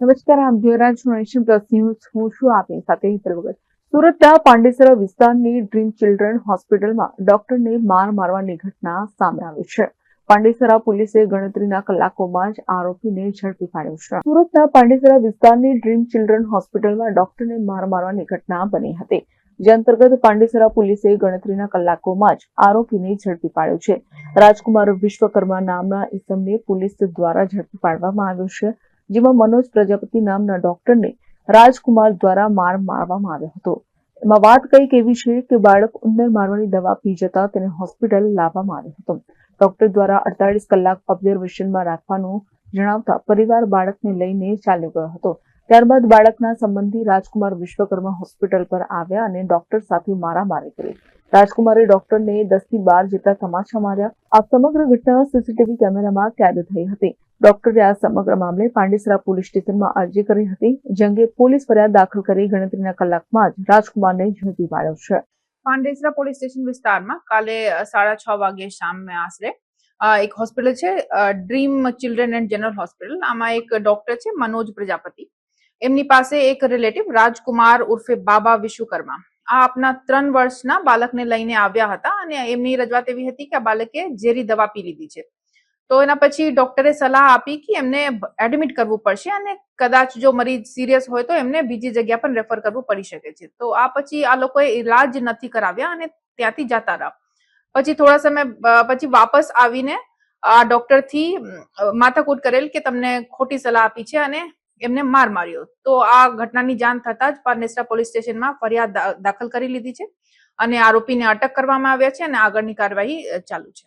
નમસ્કાર આપ જોઈ રહ્યા પ્લસ હું છું આપની સાથે હિતલ સુરતના પાંડેસરા વિસ્તારની ડ્રીમ ચિલ્ડ્રન હોસ્પિટલમાં ડોક્ટરને માર મારવાની ઘટના સામે આવી છે. પાંડેસરા પોલીસે ગણતરીના કલાકોમાં જ આરોપીને ઝડપી પાડ્યો છે. સુરતના પાંડેસરા વિસ્તારની ડ્રીમ ચિલ્ડ્રન હોસ્પિટલમાં ડોક્ટરને માર મારવાની ઘટના બની હતી, જે અંતર્ગત પાંડેસરા પોલીસે ગણતરીના કલાકોમાં જ આરોપીને ઝડપી પાડ્યો છે. રાજકુમાર વિશ્વકર્મા નામના ઇસમને પોલીસ દ્વારા ઝડપી પાડવામાં આવ્યો છે. જેમાં મનોજ પ્રજાપતિ નામના ડોક્ટરને રાજકુમાર દ્વારા માર મારવામાં આવ્યો હતો. એમાં વાત કંઈક એવી છે કે બાળક ઉંદર મારવાની દવા પી જતા તેને હોસ્પિટલ લાવવામાં આવ્યો હતો. ડોક્ટર દ્વારા અડતાલીસ કલાક ઓબ્ઝર્વેશનમાં રાખવાનું જણાવતા પરિવાર બાળકને લઈને ચાલ્યો ગયો હતો. ત્યારબાદ બાળકના સંબંધી રાજકુમાર વિશ્વકર્મા હોસ્પિટલ પર આવ્યા અને ડોક્ટર સાથે મારામારી કરી. રાજકુમારે ડોક્ટરને દસથી બાર જેટલા તમાચા માર્યા. આ સમગ્ર ઘટના સીસીટીવી કેમેરામાં કેદ થઈ હતી. ડોક્ટરે આ સમગ્ર મામલે પાંડેસરા પોલીસ સ્ટેશનમાં અરજી કરી હતી જે પોલીસ ફરિયાદ દાખલ કરી ગણતરીના કલાકમાં જ રાજકુમારને ઝડપી પાડ્યો છે. પાંડેસરા પોલીસ સ્ટેશન વિસ્તારમાં કાલે સાડા છ વાગે શામે આશરે એક હોસ્પિટલ છે dream children and general hospital. આમાં એક ડોક્ટર છે, મનોજ પ્રજાપતિ. એમની પાસે એક રિલેટિવ રાજકુમાર ઉર્ફે બાબા વિશ્વકર્મા આ આપના ત્રણ વર્ષના બાળકને લઈને આવ્યા હતા અને એમની રજૂઆત એવી હતી કે આ બાળકે ઝેરી દવા પી લીધી છે. તો એના પછી ડોક્ટરે સલાહ આપી કે એમને એડમિટ કરવું પડશે અને કદાચ જો મરીજ સિરિયસ હોય તો એમને બીજી જગ્યા પણ રેફર કરવું પડી શકે છે. તો આ પછી આ લોકોએ ઈલાજ નથી કરાવ્યા અને ત્યાંથી જતા રહ્યા. પછી થોડા સમય પછી વાપસ આવીને આ ડોક્ટરથી માથાકૂટ કરેલ કે તમને ખોટી સલાહ આપી છે અને એમને માર માર્યો. તો આ ઘટનાની જાણ થતા જ પારનેસરા પોલીસ સ્ટેશનમાં ફરિયાદ દાખલ કરી લીધી છે અને આરોપીને અટક કરવામાં આવ્યા છે અને આગળની કાર્યવાહી ચાલુ છે.